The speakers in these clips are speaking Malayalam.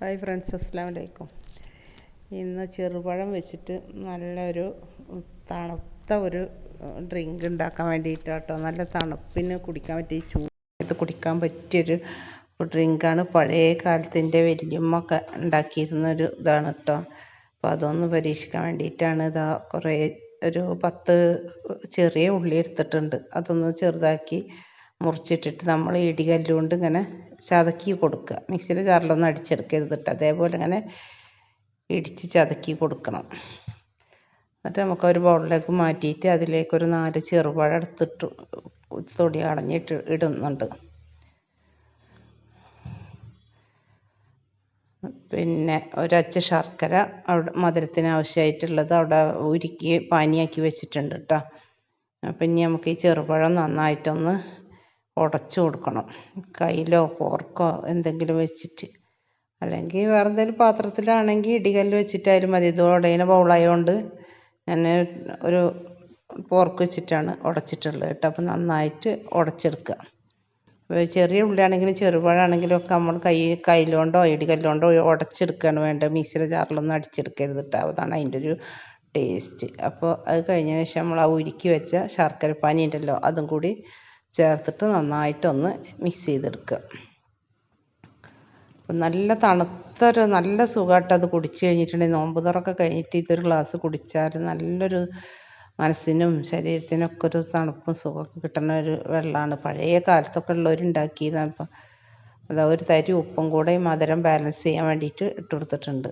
ഹായ് ഫ്രണ്ട്സ് അസ്സാം വലൈക്കും ഇന്ന് ചെറുപഴം വെച്ചിട്ട് നല്ലൊരു തണുത്ത ഒരു ഡ്രിങ്ക് ഉണ്ടാക്കാൻ വേണ്ടിയിട്ട് കേട്ടോ. നല്ല തണുപ്പിന് കുടിക്കാൻ പറ്റിയ ചൂട് കുടിക്കാൻ പറ്റിയൊരു ഡ്രിങ്കാണ് പഴയ കാലത്തിന്റെ വല്യമ്മൊക്കെ ഉണ്ടാക്കിയിരുന്നൊരു ഇതാണ് കേട്ടോ. അപ്പോൾ അതൊന്ന് പരീക്ഷിക്കാൻ വേണ്ടിയിട്ടാണ് ഇതാ കുറേ ഒരു പത്ത് ചെറിയ ഉള്ളി എടുത്തിട്ടുണ്ട്. അതൊന്ന് ചെറുതാക്കി മുറിച്ചിട്ടിട്ട് നമ്മൾ ഇടികല്ലുകൊണ്ട് ഇങ്ങനെ ചതക്കി കൊടുക്കുക. മിക്സിയുടെ ജാറിലൊന്നും അടിച്ചെടുക്കരുത് കേട്ടോ അതേപോലെ ഇങ്ങനെ ഇടിച്ച് ചതക്കി കൊടുക്കണം. എന്നിട്ട് നമുക്ക് ഒരു ബൗളിലേക്ക് മാറ്റിയിട്ട് അതിലേക്ക് ഒരു നാല് ചെറുപഴം എടുത്തിട്ട് തൊടി അടഞ്ഞിട്ട് ഇടുന്നുണ്ട്. പിന്നെ ഒരച്ച് ശർക്കര അവിടെ മധുരത്തിന് ആവശ്യമായിട്ടുള്ളത് അവിടെ ഉരുക്കി പാനിയാക്കി വെച്ചിട്ടുണ്ട് കേട്ടോ. ഇനി നമുക്ക് ഈ ചെറുപഴം നന്നായിട്ടൊന്ന് ഉടച്ചു കൊടുക്കണം. കയ്യിലോ ഫോർക്കോ എന്തെങ്കിലും വെച്ചിട്ട്. അല്ലെങ്കിൽ വേറെ എന്തെങ്കിലും പാത്രത്തിലാണെങ്കിൽ ഇടികല്ല് വെച്ചിട്ടായാലും മതി. ഇത് ബൗളായതുകൊണ്ട് ഞാൻ ഒരു പോർക്ക് വെച്ചിട്ടാണ് ഉടച്ചിട്ടുള്ളത് കേട്ടോ. അപ്പം നന്നായിട്ട് ഉടച്ചെടുക്കുക. ചെറിയ ഉള്ളിയാണെങ്കിലും ചെറുപഴമാണെങ്കിലും ഒക്കെ നമ്മൾ കൈ കയ്യിലോണ്ടോ ഇടികല്ലോണ്ടോ ഉടച്ചെടുക്കുകയാണ് വേണ്ടത്. മിക്സിയുടെ ജാറിലൊന്നും അടിച്ചെടുക്കരുത് കേട്ടോ. അതാണ് അതിന്റെ ഒരു ടേസ്റ്റ്. അപ്പോൾ അത് കഴിഞ്ഞതിന് ശേഷം നമ്മൾ ആ ഉരുക്കി വെച്ച ശർക്കര പാനി ഉണ്ടല്ലോ അതും കൂടി ചേർത്തിട്ട് നന്നായിട്ടൊന്ന് മിക്സ് ചെയ്തെടുക്കുക. അപ്പം നല്ല തണുത്തൊരു നല്ല സുഖമായിട്ട് അത് കുടിച്ച് കഴിഞ്ഞിട്ടുണ്ടെങ്കിൽ നോമ്പ് തുറക്കെ കഴിഞ്ഞിട്ട് ഇതൊരു ഗ്ലാസ് കുടിച്ചാൽ നല്ലൊരു മനസ്സിനും ശരീരത്തിനൊക്കെ ഒരു തണുപ്പും സുഖമൊക്കെ കിട്ടുന്ന ഒരു വെള്ളമാണ്. പഴയ കാലത്തൊക്കെ ഉള്ളവരുണ്ടാക്കിയതാണ് ഇപ്പം അതാ ഒരു തരി ഉപ്പും കൂടെ മധുരം ബാലൻസ് ചെയ്യാൻ വേണ്ടിയിട്ട് ഇട്ട് കൊടുത്തിട്ടുണ്ട്.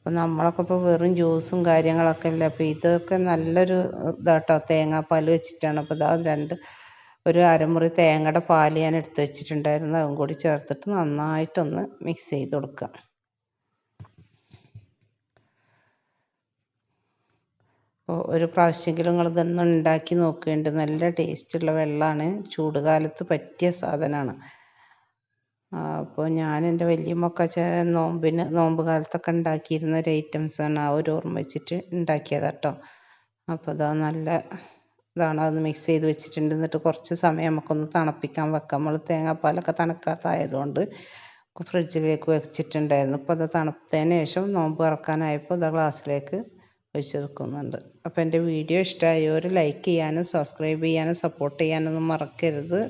അപ്പം നമ്മളൊക്കെ ഇപ്പോൾ വെറും ജ്യൂസും കാര്യങ്ങളൊക്കെ അല്ലേ? അപ്പോൾ ഇതൊക്കെ നല്ലൊരു ഇതാട്ടോ. തേങ്ങാപ്പാൽ വെച്ചിട്ടാണ്. അപ്പോൾ ഇതാ രണ്ട് ഒരു അരമുറി തേങ്ങയുടെ പാൽ ഞാൻ എടുത്ത് വെച്ചിട്ടുണ്ടായിരുന്നു. അതും കൂടി ചേർത്തിട്ട് നന്നായിട്ടൊന്ന് മിക്സ് ചെയ്ത് കൊടുക്കുക. അപ്പോൾ ഒരു പ്രാവശ്യമെങ്കിലും നിങ്ങൾ ഇതൊന്ന് ഉണ്ടാക്കി നോക്കേണ്ടത് നല്ല ടേസ്റ്റുള്ള വെള്ളമാണ്. ചൂട് കാലത്ത് പറ്റിയ സാധനമാണ്. അപ്പോൾ ഞാൻ എന്റെ വല്യമ്മയൊക്കെ നോമ്പിന് നോമ്പ് കാലത്തൊക്കെ ഉണ്ടാക്കിയിരുന്ന ഒരു ഐറ്റംസാണ് ആ ഒരു ഓർമ്മ വെച്ചിട്ട് ഉണ്ടാക്കിയതാണ് കേട്ടോ അപ്പോൾ അതാ നല്ല ഇതാണ് അതൊന്ന് മിക്സ് ചെയ്ത് വെച്ചിട്ടുണ്ട്. എന്നിട്ട് കുറച്ച് സമയം നമുക്കൊന്ന് തണുപ്പിക്കാൻ വെക്കാം. നമ്മൾ തേങ്ങാപ്പാലൊക്കെ തണുക്കാത്തതായതുകൊണ്ട് ഫ്രിഡ്ജിലേക്ക് വെച്ചിട്ടുണ്ടായിരുന്നു. ഇപ്പോൾ അത് തണുത്തതിന് ശേഷം നോമ്പ് തുറക്കാനായപ്പോൾ അത് ഗ്ലാസ്സിലേക്ക് വെച്ച് വെക്കുന്നുണ്ട്. അപ്പോൾ എന്റെ വീഡിയോ ഇഷ്ടമായവർ ലൈക്ക് ചെയ്യാനും സബ്സ്ക്രൈബ് ചെയ്യാനും സപ്പോർട്ട് ചെയ്യാനൊന്നും മറക്കരുത്.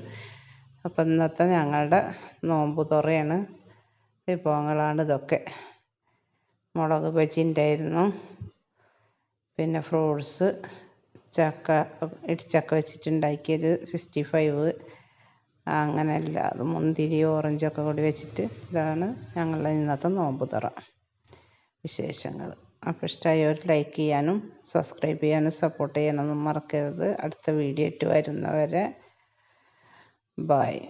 അപ്പം ഇന്നത്തെ ഞങ്ങളുടെ നോമ്പ് തുറയാണ്. വിഭവങ്ങളാണ് ഇതൊക്കെ. മുളക് ബജി ഉണ്ടായിരുന്നു പിന്നെ ഫ്രൂട്ട്സ് ചക്ക ഇടിച്ചക്ക വെച്ചിട്ടുണ്ടാക്കിയൊരു സിക്സ്റ്റി ഫൈവ്. അങ്ങനെയല്ല അത് മുന്തിരി ഓറഞ്ചൊക്കെ കൂടി വെച്ചിട്ട് ഇതാണ് ഞങ്ങളുടെ ഇന്നത്തെ നോമ്പ് തുറ വിശേഷങ്ങൾ. അപ്പോൾ ഇഷ്ടമായവർ ലൈക്ക് ചെയ്യാനും സബ്സ്ക്രൈബ് ചെയ്യാനും സപ്പോർട്ട് ചെയ്യാനൊന്നും മറക്കരുത്. അടുത്ത വീഡിയോ ഇട്ട് വരുന്നവരെ Bye.